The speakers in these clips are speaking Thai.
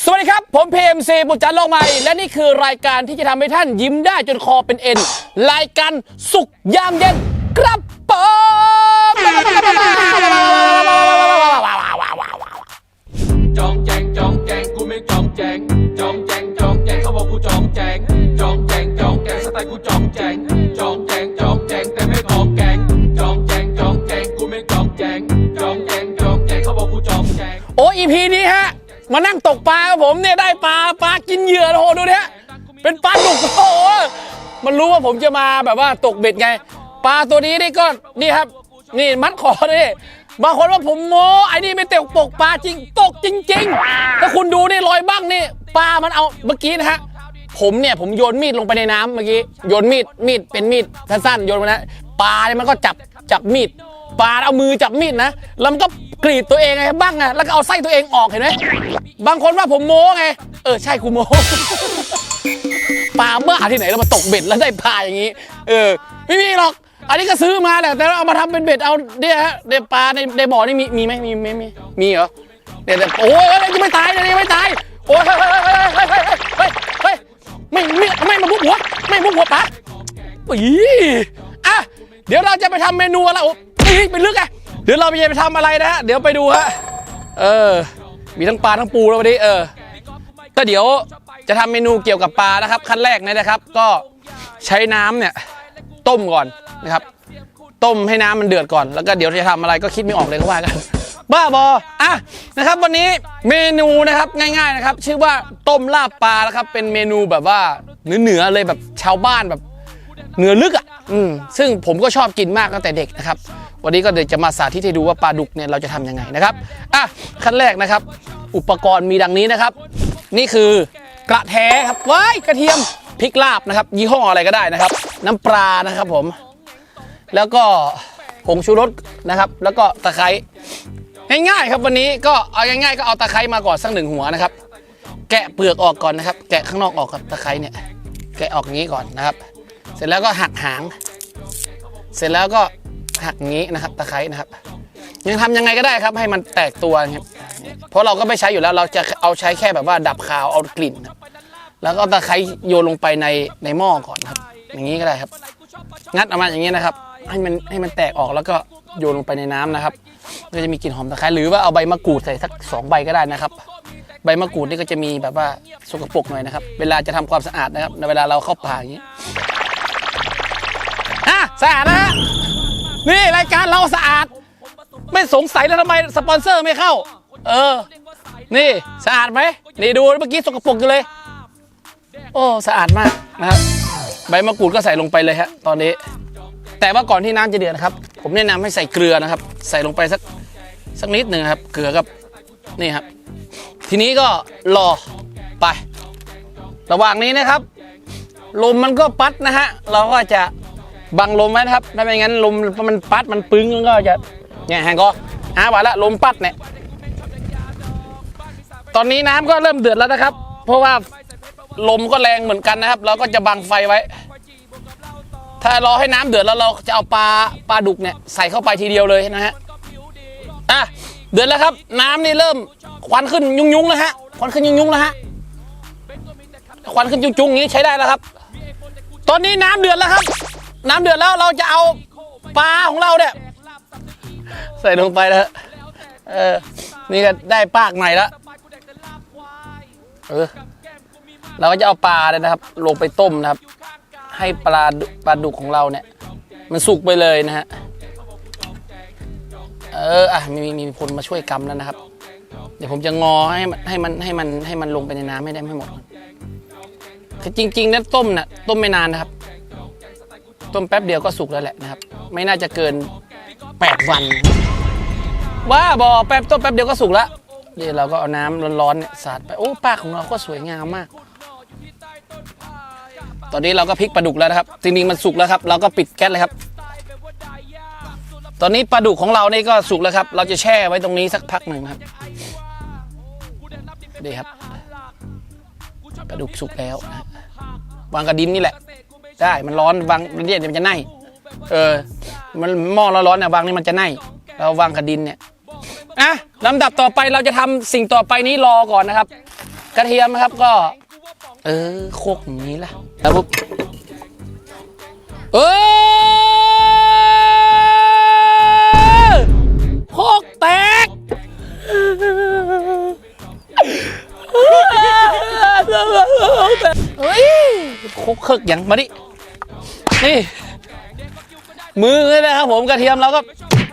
สวัสดีครับ ผมเพมซีบุญจันทร์โลกใหม่ และนี่คือรายการที่จะทำให้ท่านยิ้มได้จนคอเป็นเอ็น รายการสุขยามเย็นครับผมจองแจงจองแจงกูไม่จองแจงจองแจงจองแจงเขาบอกกูจองแจงจองแจงจองแจงสไตล์กูจองแจงจองแจงจองแจงแต่ไม่พอแกงจองแจงจองแจงกูไม่จองแจงจองแจงจองแจงเขาบอกกูจองแจงโอ้อีพีนี้ฮะ มานั่งตกปลาครับผมเนี่ยได้ปลาปลากินเหยื่อโอ้โหดูเนี่ยเป็นปลาดุกโอ้โหมันรู้ว่าผมจะมาแบบว่าตกเบ็ดไง ปลาตัวนี้นี่ก็นี่ครับ นี่มัดคอนี่บางคนว่าผมโม้ไอ้นี่ไม่ตกปกปลาจริงตกจริง ๆ ถ้าคุณดูนี่รอยบ้างนี่ปลามันเอาเมื่อกี้นะฮะผมเนี่ยผมโยนมีดลงไปในน้ำเมื่อกี้โยนมีดมีดเป็นมีดสั้นๆโยนไปนะปลาเนี่ยมันก็จับจับมีด ปลาเอามือจับมีดนะ แล้วมันก็กรีดตัวเองไงบ้างไงแล้วก็เอาไส้ตัวเองออกเห็นไหมบางคนว่าผมโม้ไง เออใช่กูโม้ปลาเมื่อหาที่ไหนแล้วมาตกเบ็ดแล้วได้ปลาอย่างนี้ เออ ไม่มีหรอก อันนี้ก็ซื้อมาแหละแต่เราเอามาทำเป็นเบ็ดเอาเนี่ยฮะในปลาในในบ่อนี่มีมีไหมมีไหมมีมีเหรอเนี่ยแต่โอ้ยยังไม่ตายเลยยังไม่ตายโอ้ยเฮ้ยเฮ้ยเฮ้ยเฮ้ยเฮ้ยเฮ้ยไม่ไม่ไม่มาบุกหัวไม่บุกหัวปลาอีอะเดี๋ยวเราจะไปทำเมนูอะไร โอ้ยไปลึกไงเดี๋ยวเราจะไปทำอะไรนะฮะเดี๋ยวไปดูฮะเออ มีทั้งปลาทั้งปูแล้ววันนี้เออก็เดี๋ยวจะทำเมนูเกี่ยวกับปลานะครับ ขั้นแรกนยนะครับ ก็ใช้น้ำเนี่ยต้มก่อนนะครับ ต้มให้น้ำมันเดือดก่อน แล้วก็เดี๋ยวจะทำอะไรก็คิดไม่ออกเลยก็ว่ากันบ้าบออะนะครับ วันนี้เมนูนะครับง่าย ๆนะครับ ชื่อว่าต้มลาบปลานะครับ เป็นเมนูแบบว่าเหนือๆเลยแบบชาวบ้านแบบเหนือลึกอะ อืมซึ่งผมก็ชอบกินมากตั้งแต่เด็กนะครับ วันนี้ก็เดี๋ยวจะมาสาธิตให้ดูว่าปลาดุกเนี่ยเราจะทำยังไงนะครับอะขั้นแรกนะครับ อุปกรณ์มีดังนี้นะครับ นี่คือกระแทครับว้ายกระเทียมพริกลาบนะครับ ยี่ห้ออะไรก็ได้นะครับ น้ำปลานะครับผม แล้วก็ผงชูรสนะครับ แล้วก็ตะไคร้ง่ายๆครับวันนี้ก็เอาง่ายๆก็เอาตะไคร้มาก่อนสักหนึ่งหัวนะครับ แกะเปลือกออกก่อนนะครับ แกะข้างนอกออกครับตะไคร้เนี่ยแกะออกอย่างนี้ก่อนนะครับ เสร็จแล้วก็หักหาง เสร็จแล้วก็ หักงี้นะครับตะไคร้นะครับ ยังทำยังไงก็ได้ครับให้มันแตกตัวครับเพราะเราก็ไม่ใช้อยู่แล้วเราจะเอาใช้แค่แบบว่าดับคาวเอากลิ่น แล้วก็ตะไคร้โยนลงไปในในหม้อก่อนครับ อย่างนี้ก็ได้ครับ งัดออกมาอย่างนี้นะครับ ให้มันให้มันแตกออกแล้วก็โยนลงไปในน้ำนะครับก็จะมีกลิ่นหอมตะไคร้หรือว่าเอาใบมะกรูดใส่สักสองใบก็ได้นะครับ ใบมะกรูดนี่ก็จะมีแบบว่าสกปรกหน่อยนะครับ เวลาจะทำความสะอาดนะครับในเวลาเราเข้าป่าอย่างนี้อะสะอาดนะฮะ นี่รายการเราสะอาด ไม่สงสัยแล้วทำไมสปอนเซอร์ไม่เข้า เออ นี่สะอาดไหมนี่ดูเมื่อกี้สกปรกอยู่เลย โอ้สะอาดมากนะครับใบมะกรูดก็ใส่ลงไปเลยฮะตอนนี้ แต่ว่าก่อนที่น้ำจะเดือดนะครับ ผมแนะนำให้ใส่เกลือนะครับ ใส่ลงไปสักสักนิดหนึ่งครับ เกลือกับนี่ครับ ทีนี้ก็รอไป ระหว่างนี้นะครับ ลมมันก็ปัดนะฮะเราก็จะ บังลมไว้นะครับถ้าไม่งั้นลมมันปัดมันปึ้งก็จะเนี่ยแหงก็หาวาละลมปัดเนี่ยตอนนี้น้ำก็เริ่มเดือดแล้วนะครับ เพราะว่าลมก็แรงเหมือนกันนะครับ เราก็จะบังไฟไว้ ถ้ารอให้น้ำเดือดแล้วเราจะเอาปลาปลาดุกเนี่ยใส่เข้าไปทีเดียวเลยนะฮะอะเดือดแล้วครับ น้ำนี่เริ่มควันขึ้นยุ่งๆแล้วฮะควันขึ้นยุ่งๆแล้วฮะควันขึ้นจุงๆอย่างนี้ใช้ได้แล้วครับ ตอนนี้น้ำเดือดแล้วครับ น้ำเดือดแล้วเราจะเอาปลาของเราเนี่ยใส่ลงไปแล้วเออ นี่ก็ได้ปากใหม่แล้วเออเราก็จะเอาปลาเนี่ยนะครับ ลงไปต้มนะครับ ให้ปลาปลาดุกของเราเนี่ย มันสุกไปเลยนะฮะเอออะมีมีมีคนมาช่วยกำแล้วนะครับ เดี๋ยวผมจะงอให้มันให้มันให้มันให้มันลงไปในน้ำให้ได้ไม่หมดคือจริง ๆนะต้มน่ะต้มไม่นานนะครับ ต้มแป๊บเดียวก็สุกแล้วแหละนะครับ ไม่น่าจะเกิน 8 วัน ว่าบอแป๊บต้มแป๊บเดียวก็สุกแล้วนี่เราก็เอาน้ำร้อนๆเนี่ยสาดไป โอ้ปลาของเราก็สวยงามมาก ตอนนี้เราก็พลิกปลาดุกแล้วนะครับจริงๆมันสุกแล้วครับ เราก็ปิดแก๊สเลยครับ ตอนนี้ปลาดุกของเรานี่ก็สุกแล้วครับ เราจะแช่ไว้ตรงนี้สักพักหนึ่งครับดีครับปลาดุกสุกแล้วนะวางกระดินนี่แหละ ได้ มันร้อนวางเนี่ยเดี๋ยมันจะไหนเออ มันหม้อร้อนๆเนี่ยวางนี่มันจะไหนเราวางกระดินเนี่ยอะลำดับต่อไปเราจะทำสิ่งต่อไปนี้รอก่อนนะครับ กระเทียมนะครับก็ เออโคกอย่างนี้ล่ะแล้วปุ๊บเออโคกแตกเฮ้ยโคกเคิกยังมาดิ นี่ มือเลยนะครับผมกระเทียมเราก็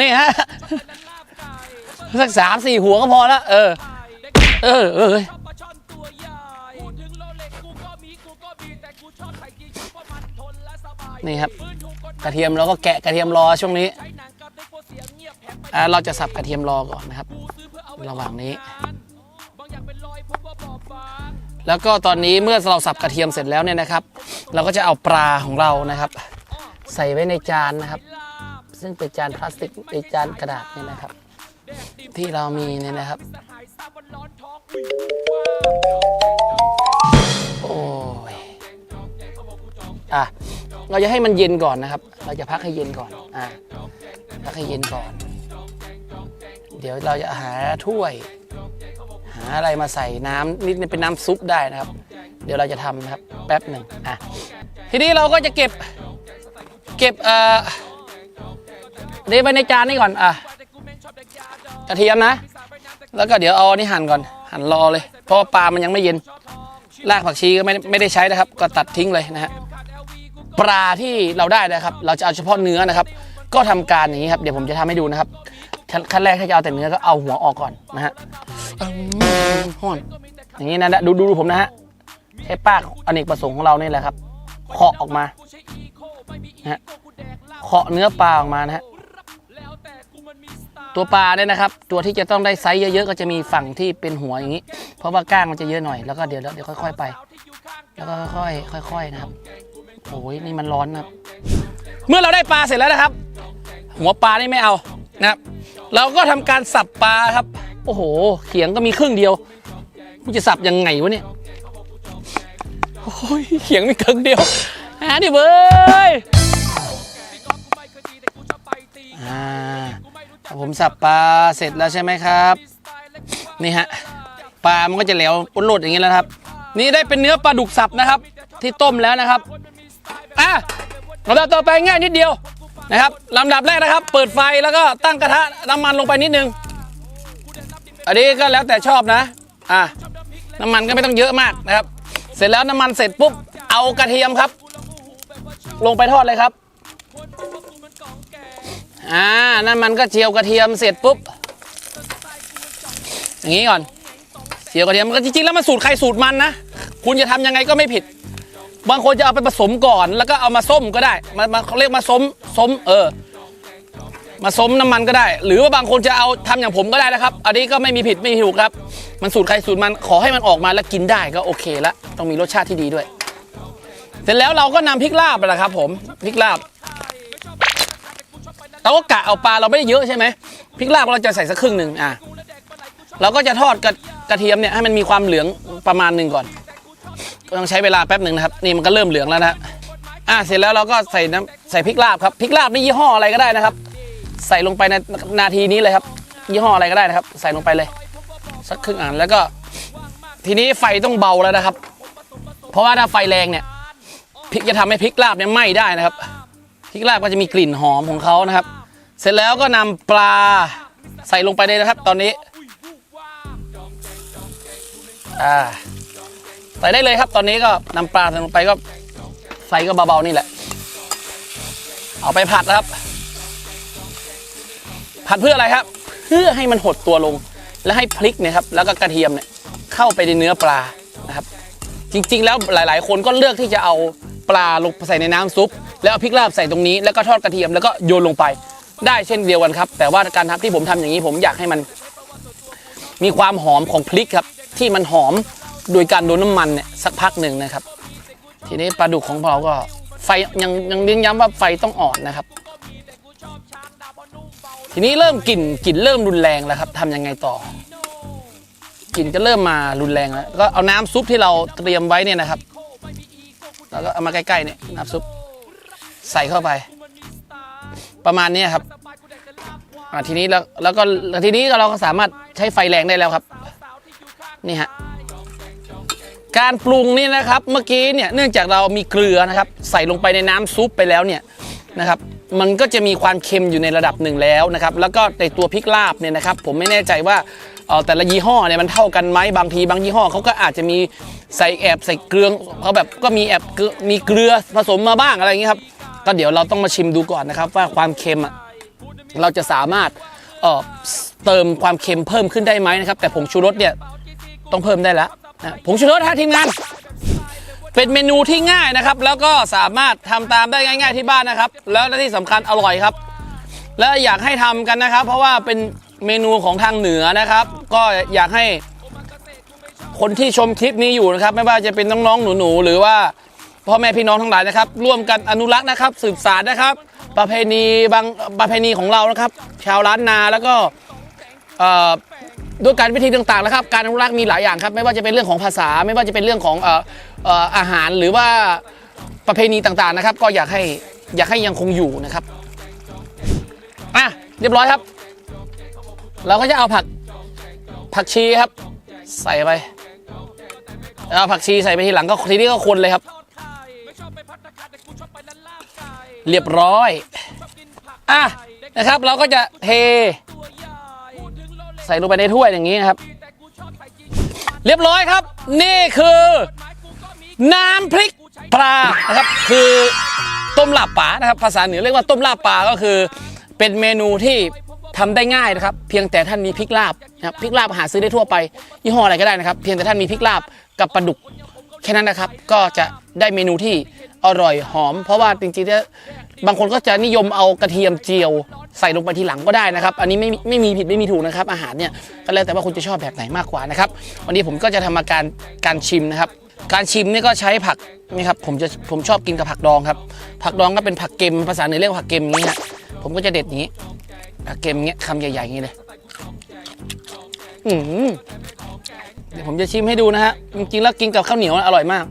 นี่ฮะ สักสามสี่หัวก็พอละเออ เออเออนี่ครับ กระเทียมเราก็แกะกระเทียมรอช่วงนี้อ่าเราจะสับกระเทียมรอก่อนนะครับ ระหว่างนี้ แล้วก็ตอนนี้เมื่อเราสับกระเทียมเสร็จแล้วเนี่ยนะครับ เราก็จะเอาปลาของเรานะครับ ใส่ไว้ในจานนะครับ ซึ่งเป็นจานพลาสติกในจานกระดาษเนี่ยนะครับ ที่เรามีเนี่ยนะครับโอ้ยอะเราจะให้มันเย็นก่อนนะครับ เราจะพักให้เย็นก่อนอะพักให้เย็นก่อน เดี๋ยวเราจะหาถ้วยาอะไรมาใส่น้ำนี่เป็นน้ำซุปได้นะครับ เดี๋ยวเราจะทำนะครับแป๊บหนึ่งอะทีนี้เราก็จะเก็บเก็บเอ่อเดไปในจานนี้ก่อนอะกระเทียมนะ แล้วก็เดี๋ยวเอาอันนี้หั่นก่อน หั่นรอเลยเพราะปลามันยังไม่เย็นรากผักชีก็ไม่ไม่ได้ใช้นะครับ ก็ตัดทิ้งเลยนะฮะปลาที่เราได้นะครับ เราจะเอาเฉพาะเนื้อนะครับ ก็ทำการอย่างนี้ครับเดี๋ยวผมจะทำให้ดูนะครับขั้นแรกถ้าจะเอาแต่เนื้อก็เอาหัวออกก่อนนะฮะ ห่อนอย่างนี้นะดูดูผมนะฮะใช้ปากอเนกประสงค์ของเรานี่แหละครับเคาะออกมานะฮะเคาะเนื้อปลาออกมานะฮะตัวปลาเนี่ยนะครับ ตัวที่จะต้องได้ไซส์เยอะๆก็จะมีฝั่งที่เป็นหัวอย่างนี้ เพราะว่าก้างมันจะเยอะหน่อยแล้วก็เดี๋ยวเดี๋ยวค่อยๆไป แล้วก็ค่อยๆค่อยๆนะครับโอ้ยนี่มันร้อนนะครับ เมื่อเราได้ปลาเสร็จแล้วนะครับ หัวปลานี่ไม่เอานะครับ เราก็ทำการสับปลาครับ โอ้โห เขียงก็มีครึ่งเดียวมันจะสับยังไงวะเนี่ยโอ้ยเขียงมีครึ่งเดียวหาดิเว้ยอ่าผมสับปลาเสร็จแล้วใช่ไหมครับ นี่ฮะปลามันก็จะเหลวปุนหลดอย่างนี้แล้วครับ นี่ได้เป็นเนื้อปลาดุกสับนะครับ ที่ต้มแล้วนะครับอะลำดับต่อไปง่ายนิดเดียวนะครับลำดับแรกนะครับ เปิดไฟแล้วก็ตั้งกระทะน้ำมันลงไปนิดนึง อันนี้ก็แล้วแต่ชอบนะอะน้ำมันก็ไม่ต้องเยอะมากนะครับ เสร็จแล้วน้ำมันเสร็จปุ๊บเอากระเทียมครับ ลงไปทอดเลยครับอ่าน้ำมันก็เจียวกระเทียมเสร็จปุ๊บอย่างนี้ก่อนเจียวกระเทียมก็จริงๆแล้วมันสูตรใครสูตรมันนะคุณจะทำยังไงก็ไม่ผิด บางคนจะเอาไปผสมก่อน แล้วก็เอามาส้มก็ได้มามาเขาเรียกมาส้มส้มเออ มาสมน้ำมันก็ได้ หรือว่าบางคนจะเอาทำอย่างผมก็ได้นะครับ อันนี้ก็ไม่มีผิดไม่มีถูกครับ มันสูตรใครสูตรมันขอให้มันออกมาแล้วกินได้ก็โอเคละต้องมีรสชาติที่ดีด้วย เสร็จแล้วเราก็นำพริกลาบไปละครับ ผมพริกลาบเราก็กะเอาปลาเราไม่ได้เยอะใช่ไหมพริกลาบเราจะใส่สักครึ่งหนึ่งอะเราก็จะทอดกระกระเทียมเนี่ยให้มันมีความเหลืองประมาณหนึ่งก่อน ก็ต้องใช้เวลาแป๊บหนึ่งนะครับ นี่มันก็เริ่มเหลืองแล้วนะฮะอะเสร็จแล้วเราก็ใส่น้ำใส่พริกลาบครับพริกลาบนี่ยี่ห้ออะไรก็ได้นะครับ ใส่ลงไปในนาทีนี้เลยครับ ยี่ห้ออะไรก็ได้นะครับ ใส่ลงไปเลย สักครึ่งอ่านแล้วก็ ทีนี้ไฟต้องเบาแล้วนะครับ เพราะว่าถ้าไฟแรงเนี่ยพริกจะทำให้พริกลาบเนี่ยไหม้ได้นะครับพริกลาบก็จะมีกลิ่นหอมของเขานะครับ เสร็จแล้วก็นำปลาใส่ลงไปเลยนะครับ ตอนนี้อ่าใส่ได้เลยครับ ตอนนี้ก็นำปลาใส่ลงไปก็ไฟก็เบาๆนี่แหละ เอาไปผัดนะครับ ผัดเพื่ออะไรครับ เพื่อให้มันหดตัวลง และให้พริกเนี่ยครับแล้วก็กระเทียมเนี่ยเข้าไปในเนื้อปลานะครับ จริงๆ แล้วหลายๆ คนก็เลือกที่จะเอาปลาลงใส่ในน้ำซุป แล้วเอาพริกลาบใส่ตรงนี้แล้วก็ทอดกระเทียมแล้วก็โยนลงไป ได้เช่นเดียวกันครับ แต่ว่าการทำที่ผมทำอย่างนี้ผมอยากให้มัน มีความหอมของพริกครับ ที่มันหอมโดยการโดนน้ำมันเนี่ยสักพักหนึ่งนะครับ ทีนี้ปลาดุกของเราก็ไฟยังยังเน้นย้ำว่าไฟต้องอ่อนนะครับ ทีนี้เริ่มกลิ่นกลิ่นเริ่มรุนแรงแล้วครับทำยังไงต่อกลิ่นก็เริ่มมารุนแรงแล้วก็เอาน้ำซุปที่เราเตรียมไว้เนี่ยนะครับ แล้วก็เอามาใกล้ๆเนี่ยน้ำซุปใส่เข้าไป ประมาณนี้ครับทีนี้แล้วแล้วก็ทีนี้เราก็สามารถใช้ไฟแรงได้แล้วครับ นี่ฮะการปรุงนี่นะครับเมื่อกี้เนี่ยเนื่องจากเรามีเกลือนะครับ ใส่ลงไปในน้ำซุปไปแล้วเนี่ยนะครับ มันก็จะมีความเค็มอยู่ในระดับหนึ่งแล้วนะครับแล้วก็ในตัวพริกลาบเนี่ยนะครับผมไม่แน่ใจว่าเอ่อแต่ละยี่ห้อเนี่ยมันเท่ากันไหมบางทีบางยี่ห้อเขาก็อาจจะมีใส่แอบใส่เกลือเขาแบบก็มีแอบมีเกลือผสมมาบ้างอะไรอย่างเงี้ครับก็เดี๋ยวเราต้องมาชิมดูก่อนนะครับว่าความเค็มเราจะสามารถเอ่อเติมความเค็มเพิ่มขึ้นได้ไหมนะครับแต่ผงชูรสเนี่ยต้องเพิ่มได้แล้วผงชูรสฮะทีมงาน เป็นเมนูที่ง่ายนะครับ แล้วก็สามารถทำตามได้ง่าย ๆที่บ้านนะครับ แล้วที่สำคัญอร่อยครับ และอยากให้ทำกันนะครับ เพราะว่าเป็นเมนูของทางเหนือนะครับ ก็อยากให้คนที่ชมคลิปนี้อยู่นะครับ ไม่ว่าจะเป็นน้องๆหนูๆหรือว่าพ่อแม่พี่น้องทั้งหลายนะครับ ร่วมกันอนุรักษ์นะครับ สืบสานนะครับ ประเพณีบางประเพณีของเรานะครับ ชาวล้านนาแล้วก็ ด้วยการวิธีต่างๆนะครับการอนุรักษ์มีหลายอย่างครับ ไม่ว่าจะเป็นเรื่องของภาษา ไม่ว่าจะเป็นเรื่องของอาหารหรือว่าประเพณีต่างๆนะครับ ก็อยากให้อยากให้ยังคงอยู่นะครับอะเรียบร้อยครับ เราก็จะเอาผักผักชีครับ ใส่ไปเอาผักชีใส่ไปทีหลังก็ทีนี้ก็คนเลยครับ เรียบร้อยอะนะครับ เราก็จะเท ใส่ลงไปในถ้วยอย่างนี้นะครับ เรียบร้อยครับ นี่คือ น้ำพริกปลานะครับ คือต้มลาบป่านะครับ ภาษาเหนือเรียกว่าต้มลาบปลาก็คือ เป็นเมนูที่ทำได้ง่ายนะครับ เพียงแต่ท่านมีพริกลาบนะครับพริกลาบหาซื้อได้ทั่วไปยี่ห้ออะไรก็ได้นะครับ เพียงแต่ท่านมีพริกลาบกับปลาดุกแค่นั้นนะครับ ก็จะได้เมนูที่อร่อยหอม เพราะว่าจริงๆแล้ว บางคนก็จะนิยมเอากระเทียมเจียวใส่ลงไปทีหลังก็ได้นะครับ อันนี้ไม่ไม่มีผิดไม่มีถูกนะครับ อาหารเนี่ยก็แล้วแต่ว่าคุณจะชอบแบบไหนมากกว่านะครับ วันนี้ผมก็จะทำมาการการชิมนะครับ การชิมเนี่ยก็ใช้ผักนี่ครับผมจะผมชอบกินกับผักดองครับ ผักดองก็เป็นผักเกมภาษาเหนือเรียกว่าผักเกมอย่างนี้ฮะผมก็จะเด็ดอย่างนี้ผักเกมเงี้ยคำใหญ่ๆอย่างนี้เลยอืมเดี๋ยวผมจะชิมให้ดูนะฮะจริงๆแล้วกินกับข้าวเหนียวอร่อยมาก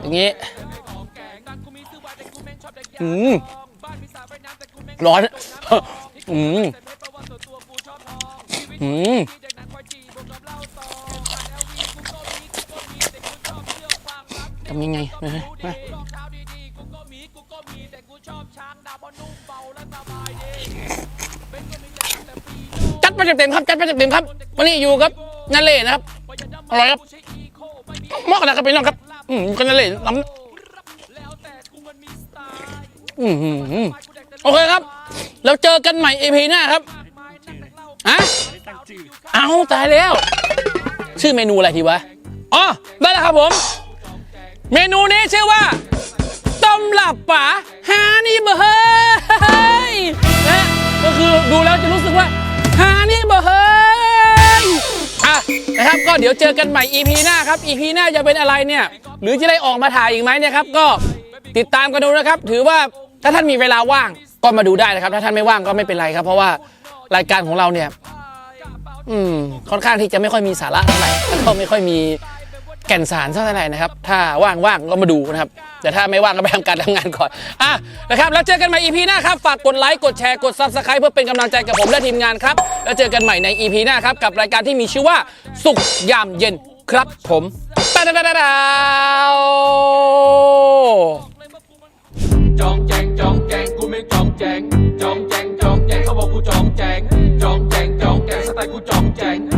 อย่างนี้ อืมร้อนอืมอืมทำยังไงนะฮะจัดไปเต็มๆครับ จัดไปเต็มๆครับ วันนี้อยู่กับนันเล่นะครับ อร่อยครับมาะนะครับพี่น้องครับ อืมกันนั่นเลยล้ำ อืมอือโอเคครับ แล้วเจอกันใหม่เอพีหน้าครับอะเอาตายแล้ว ชื่อเมนูอะไรทีวะ อ๋อ ได้แล้วครับผม เมนูนี้ชื่อว่า ต้มหลับป๋าฮานี่เบอร์เฮ้ยนะก็คือดูแล้วจะรู้สึกว่าฮานี่เบอร์เฮ้ยอะนะครับก็เดี๋ยวเจอกันใหม่ EP หน้าครับ EP หน้าจะเป็นอะไรเนี่ย หรือจะได้ออกมาถ่ายอีกไหมเนี่ยครับ ก็ติดตามกันดูนะครับ ถือว่า ถ้าท่านมีเวลาว่างก็มาดูได้นะครับ ถ้าท่านไม่ว่างก็ไม่เป็นไรครับ เพราะว่ารายการของเราเนี่ยอืมค่อนข้างที่จะไม่ค่อยมีสาระเท่าไหร่แล้วก็ไม่ค่อยมีแก่นสารเท่าไหร่นะครับ ถ้าว่างๆก็มาดูนะครับ แต่ถ้าไม่ว่างก็ไปทำการทำงานก่อน อะนะครับ แล้วเจอกันใหม่ EP หน้าครับ ฝากกดไลค์ กดแชร์ กด Subscribe เพื่อเป็นกำลังใจกับผมและทีมงานครับ แล้วเจอกันใหม่ใน EP หน้าครับ กับรายการที่มีชื่อว่า สุขยามเย็นครับผมตาดาดาดาจองแจง จองแจงกูไม่จองแจงจองแจง